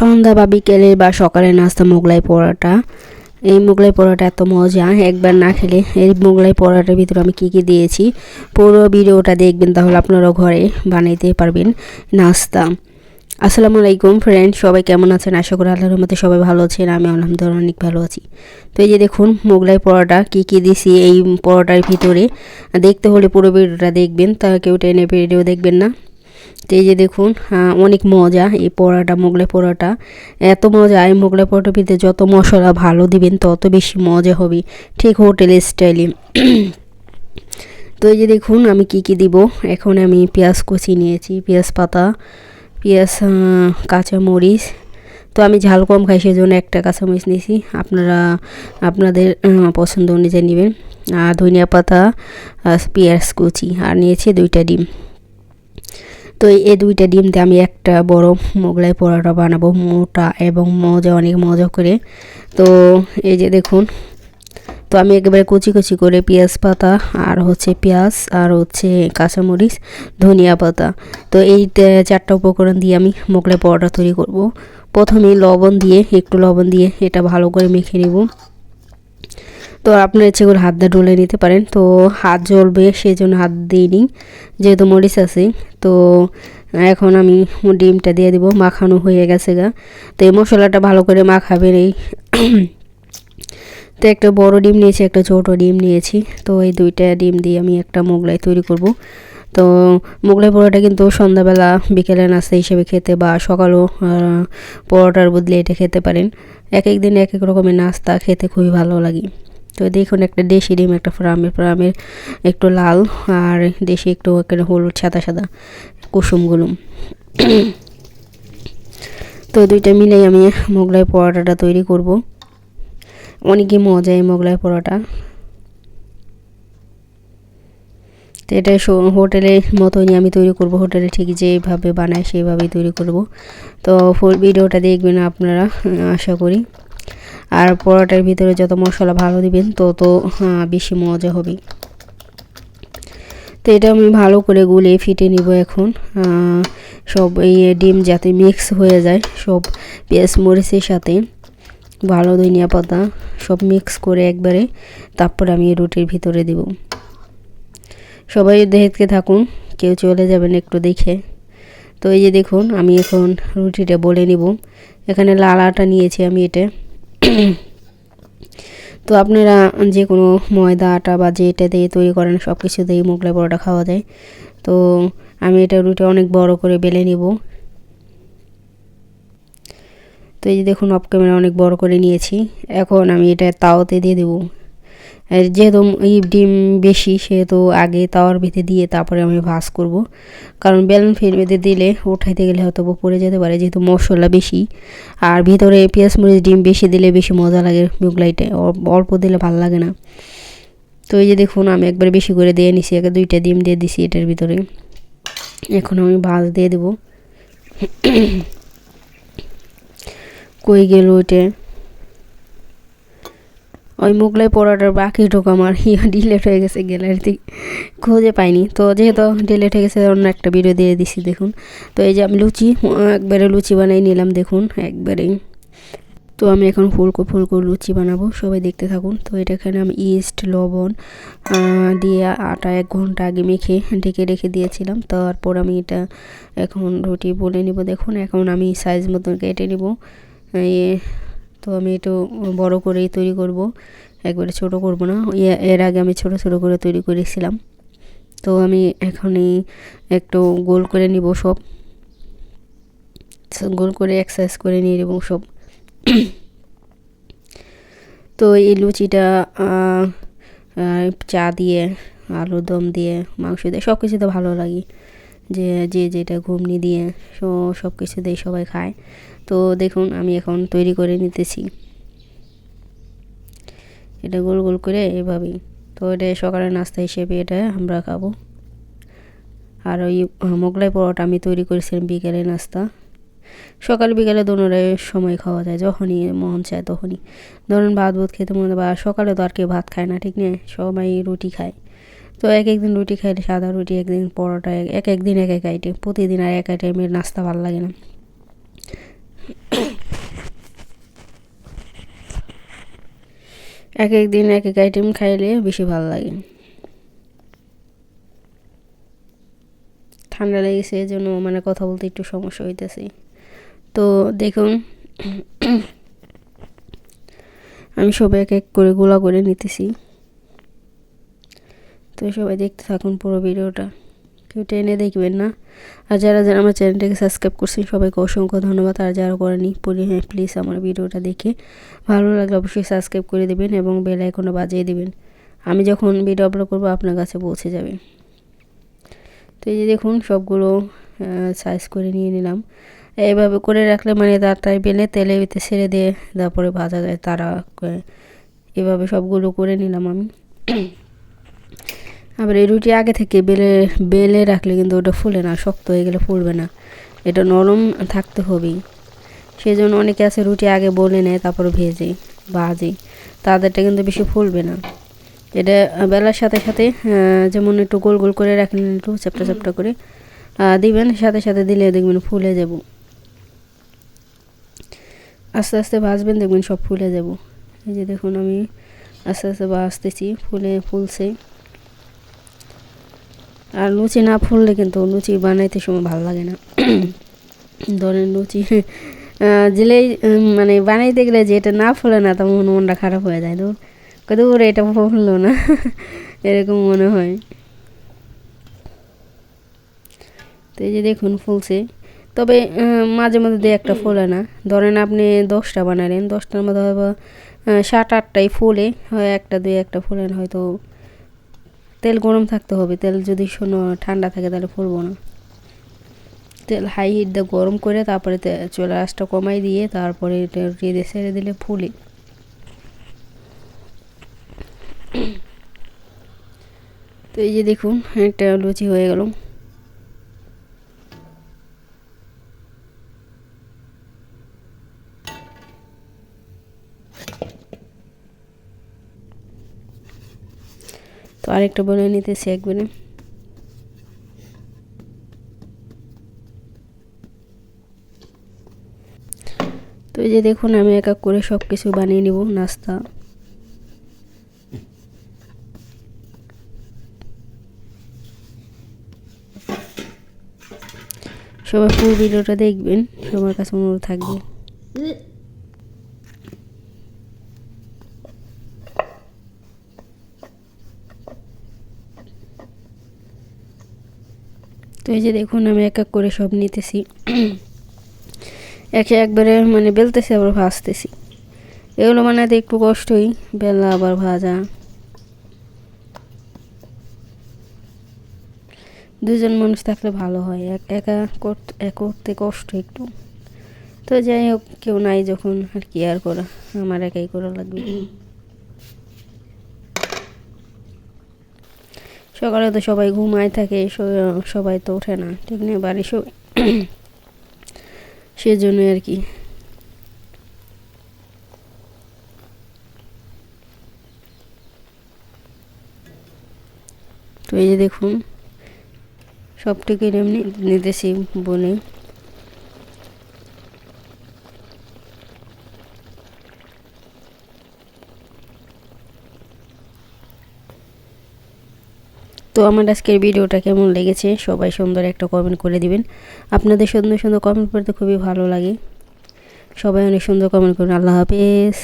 সন্ধ্যা বা বিকেলে বা সকালে নাস্তা মোগলাই পরোটা। এই মোগলাই পরোটা এত মজা, একবার না খেলে এই মোগলাই পরোটার ভিতরে আমি কী কী দিয়েছি, পুরো ভিডিওটা দেখবেন তাহলে আপনারাও ঘরে বানাইতে পারবেন নাস্তা। আসসালামু আলাইকুম ফ্রেন্ড সবাই কেমন আছেন? আশা করি আল্লাহর মধ্যে সবাই ভালো আছেন, আমি আলহামদুলিল্লাহ অনেক ভালো আছি। তো এই যে দেখুন মোগলাই পরোটা, কী কী দিছি এই পরোটার ভিতরে, দেখতে হলে পুরো ভিডিওটা দেখবেন, তা কেউ টেনে ভিডিও দেখবেন না। তো এই যে দেখুন আহ, অনেক মজা এই পরোটা মোগলাই পরোটা। এত মজা এই মোগলাই পরোটার ভিতরে যত মশলা ভালো দিবেন তত বেশি মজা হবে ঠিক হোটেল স্টাইলে। তো এই যে দেখুন আমি কি কি দিব? এখন আমি পেঁয়াজ কুচি নিয়েছি পেঁয়াজ পাতা পেঁয়াজ কাঁচামরিচ। তো আমি ঝাল কম খাই সেজন্য একটা কাঁচামরিচ নিয়েছি। আপনারা আপনাদের পছন্দ অনুযায়ী নেবেন। আর ধনিয়া পাতা পেঁয়াজ কুচি। আর নিয়েছি দুইটা ডিম। তো এই দুইটা ডিম দিয়ে আমি একটা বড় মোগলাই পরোটা বানাবো, মোটা এবং মজা, অনেক মজা করে। তো এই যে দেখুন, তো আমি একেবারে কুচি কুচি করে পেঁয়াজ পাতা আর হচ্ছে পেঁয়াজ আর হচ্ছে কাঁচামরিচ, ধনিয়া পাতা। তো এই চারটা উপকরণ দিয়ে আমি মোগলাই পরোটা তৈরি করব। প্রথমে লবণ দিয়ে, একটু লবণ দিয়ে এটা ভালো করে মেখে নেব। তো আপনার করে হাত দিয়ে ডলে নিতে পারেন। তো হাত জ্বলবে সেই জন্য হাত দিইনি। যেহেতু মরিচ আছে তো এখন আমি ডিমটা দিয়ে দিব, মাখানো হয়ে গেছে গা। তো এই মশলাটা ভালো করে মাখাবেন এই তো একটা বড় ডিম নিয়েছি, একটা ছোট ডিম নিয়েছি। তো এই দুইটা ডিম দিয়ে আমি একটা মোগলাই তৈরি করব। তো মোগলাই পরোটা কিন্তু সন্ধ্যাবেলা, বিকেলে নাস্তা হিসেবে খেতে বা সকালও পরোটার বদলে এটা খেতে পারেন। এক এক দিন এক এক রকমের নাস্তা খেতে খুবই ভালো লাগে। তো দেখুন একটা দেশি ডিম, একটা ফ্রামের ফ্রামের একটু লাল আর দেশি একটু হলুদ, সাদা সাদা কুসুম কুসুমগুলো তো দুইটা মিলেই আমি মোগলাই পরোটাটা তৈরি করব। অনেকই মজা এই মোগলাই পরোটা। তো এটা হোটেলের মতনই আমি তৈরি করব, হোটেলে ঠিক যেভাবে বানায় সেইভাবেই তৈরি করব। তো ফুল, ভিডিওটা দেখবেন আপনারা, আশা করি। আর পরোটার ভিতরে যত মশলা ভালো দিবেন তত আহ, বেশি মজা হবে। তো এটা আমি ভালো করে গুলে ফিটে নিব এখন। সব এই ডিম যাতে মিক্স হয়ে যায় সব পেঁয়াজ মরিচের সাথে ভালো ধনিয়া পাতা সব মিক্স করে একবারে তারপর আমি রুটির ভিতরে দেব। সবাই দেখতে থাকুন কেউ চলে যাবেন একটু দেখে। তো এই যে দেখুন আমি এখন রুটিটা বলে নিব। এখানে লাল আটা নিয়েছি আমি এটা। তো আপনারা যে কোনো ময়দা, আটা বা যেটা দিয়ে তৈরি করেন সব কিছু দিয়ে মোগলাই পরোটা খাওয়া যায়। তো আমি এটা রুটি অনেক বড় করে বেলে নিব। তো এই যে দেখুন অফ ক্যামেরা অনেক বড় করে নিয়েছি। এখন আমি এটা তাওতে দিয়ে দেবো। যেহেতু ডিম বেশি, সেহেতু আগে তাওয়ার ভিতরে দিয়ে তারপরে আমি ভাজ করব। কারণ বেলুন ফেলমেতে দিলে উঠাইতে গেলে হয়তো পড়ে যেতে পারে, যেহেতু মশলা বেশি। আর ভিতরে পেঁয়াজ মরিচ ডিম বেশি দিলে বেশি মজা লাগে মোগলাইটে অল্প দিলে ভালো লাগে না। তো এই যে দেখুন, আমি একবার বেশি করে দিয়ে নিছি একে দুইটা ডিম দিয়ে দিছি এটার ভিতরে। এখন আমি ভাজ দিয়ে দেবো। কই গেল ওইটা ওই মোগলাই পরোটার বাকিটুকু আমার। ডিলেট হয়ে গেছে গ্যালারিতে খুঁজে পাইনি। তো যেহেতু ডিলেট হয়ে গেছে অন্য একটা ভিডিও দিয়ে দিছি, দেখুন। তো এই যে আমি লুচি একবারে লুচি বানাই নিলাম, দেখুন, একবারেই। তো আমি এখন ফুলকো ফুলকো লুচি বানাবো, সবাই দেখতে থাকুন। তো এটা এখানে আমি ইস্ট লবণ দিয়ে আটা এক ঘণ্টা আগে মেখে ঢেকে রেখে দিয়েছিলাম। তারপর আমি এটা এখন রুটি বলে নিব, দেখুন। এখন আমি সাইজ মতন কেটে নিব। তো আমি একটু বড় করেই তৈরি করব। একবারে ছোট করব না। এর আগে আমি ছোট ছোট করে তৈরি করেছিলাম। তো আমি এখনই একটু গোল করে নিব সব। গোল করে এক্সারসাইজ করে নিয়ে নেব সব। তো এই লুচিটা চা দিয়ে, আলুর দম দিয়ে, মাংস দিয়ে সব কিছুতে ভালো লাগে। যে যে যেটা ঘুমনি দিয়ে সো সব কিছু দিয়ে সবাই খায়। তো দেখুন, আমি এখন তৈরি করে নিতেছি। এটা গোল গোল করে এভাবেই। তো এটা সকালে নাস্তা হিসেবে এটা আমরা খাব। আর ওই মোগলাই পরোটা আমি তৈরি করেছিলাম বিকেলে নাস্তা। সকাল বিকালে দোনোটাই সময় খাওয়া যায়, যখনই মন চায় তখনই। ধরুন ভাত ভাত খেতে মনে বা সকালে তো আর কেউ ভাত খায় না, ঠিক না সবাই রুটি খায়। তো এক একদিন রুটি খাইলে সাদা রুটি, একদিন পরোটা, এক একদিন এক এক আইটেম প্রতিদিন আর এক আইটেমের নাস্তা ভালো লাগে না। এক এক দিন এক এক আইটেম খাইলে বেশি ভালো লাগে। ঠান্ডা লেগেছে এই জন্য মানে কথা বলতে একটু সমস্যা হইতেছে। তো দেখুন, আমি সব এক এক করে গোলা করে নিতেছি। তো সবাই দেখতে থাকুন পুরো ভিডিওটা। কেউ টেনে দেখবেন না। আর যারা যারা আমার চ্যানেলটাকে সাবস্ক্রাইব করছেন, সবাইকে অসংখ্য ধন্যবাদ। আর যারা করেনি হ্যাঁ প্লিজ আমার ভিডিওটা দেখে ভালো লাগলে অবশ্যই সাবস্ক্রাইব করে দেবেন এবং বেল আইকনও বাজিয়ে দেবেন। আমি যখন ভিডিও আপলোড করব, আপনার কাছে পৌঁছে যাবে। তো এই যে দেখুন, সবগুলো সাইজ করে নিয়ে নিলাম। এইভাবে করে রাখলে মানে তাড়াতাড়ি বেলে তেলে ছেড়ে দিয়ে তারপরে ভাজা যায়, তারা এভাবে সবগুলো করে নিলাম আমি। আবার এই রুটি আগে থেকে বেলে বেলে রাখলে কিন্তু ওটা ফুলে না শক্ত হয়ে গেলে ফুলবে না। এটা নরম থাকতে হবেই। সেই জন্য অনেকে আছে রুটি আগে বলে নেয় তারপর ভেজে ভাজে। তাদেরটা কিন্তু বেশি ফুলবে না। এটা বেলার সাথে সাথে যেমন একটু গোল গোল করে রাখলেন একটু চ্যাপটা চ্যাপটা করে দিবেন। সাথে সাথে দিলে দেখবেন ফুলে যাব। আস্তে আস্তে ভাজবেন দেখবেন সব ফুলে যাব। এই যে দেখুন আমি আস্তে আস্তে ভাজতেছি ফুলে ফুলছে। আর লুচি না ফুললে কিন্তু লুচি বানাইতে সময় ভালো লাগে না। ধরেন লুচি জেলেই মানে বানাইতে গেলে যে এটা না ফুলে না, তখন মনটা খারাপ হয়ে যায়। দূর কত ওরে এটা ফুললো না। এরকম মনে হয়। তো এই যে দেখুন ফুলছে। তবে মাঝে মধ্যে দিয়ে একটা ফুলে না। ধরেন আপনি দশটা বানালেন, দশটার মধ্যে হয়তো সাত আটটাই ফুলে, হয় একটা দুই একটা ফুলেন হয়তো তেল গরম থাকতে হবে, তেল যদি শোনো ঠান্ডা থাকে তাহলে ফুলবো না। তেল হাই হিট দিয়ে গরম করে তারপরে চলে আঁচটা কমাই দিয়ে তারপরে এটা সেরে দিলে ফুলে। তো এই যে দেখুন, একটা লুচি হয়ে গেল। আরেকটা বলে নিতেছি একবারে। তো এই যে দেখুন, আমি এক এক করে সব কিছু বানিয়ে নিব নাস্তা। সবাই ফুল ভিডিওটা দেখবেন, সবার কাছে অনুরোধ থাকবে। তো এই যে দেখুন, আমি এক এক করে সব নিতেছি। একে একবারে মানে বেলতেছি, আবার ভাজতেছি। এগুলো বানাতে একটু কষ্টই, বেলা আবার ভাজা। দুজন মানুষ থাকলে ভালো হয়, এক একা করতে কষ্ট একটু। তো যাই হোক, কেউ নাই যখন, আর কি আর করা? আমার একাই করা লাগবে। সকালে তো সবাই ঘুমায় থাকে সবাই তো ওঠে না, ঠিক নেই বাড়ি সবাই সেজন্য আর কি। তো এই যে দেখুন সবটুকু এমনি, নিতেছি বনে তো আমার আজকের ভিডিওটা কেমন লেগেছে সবাই সুন্দর একটা কমেন্ট করে দিবেন। আপনাদের সুন্দর সুন্দর কমেন্ট করতে খুবই ভালো লাগে। সবাই অনেক সুন্দর কমেন্ট করুন। আল্লাহ হাফেজ।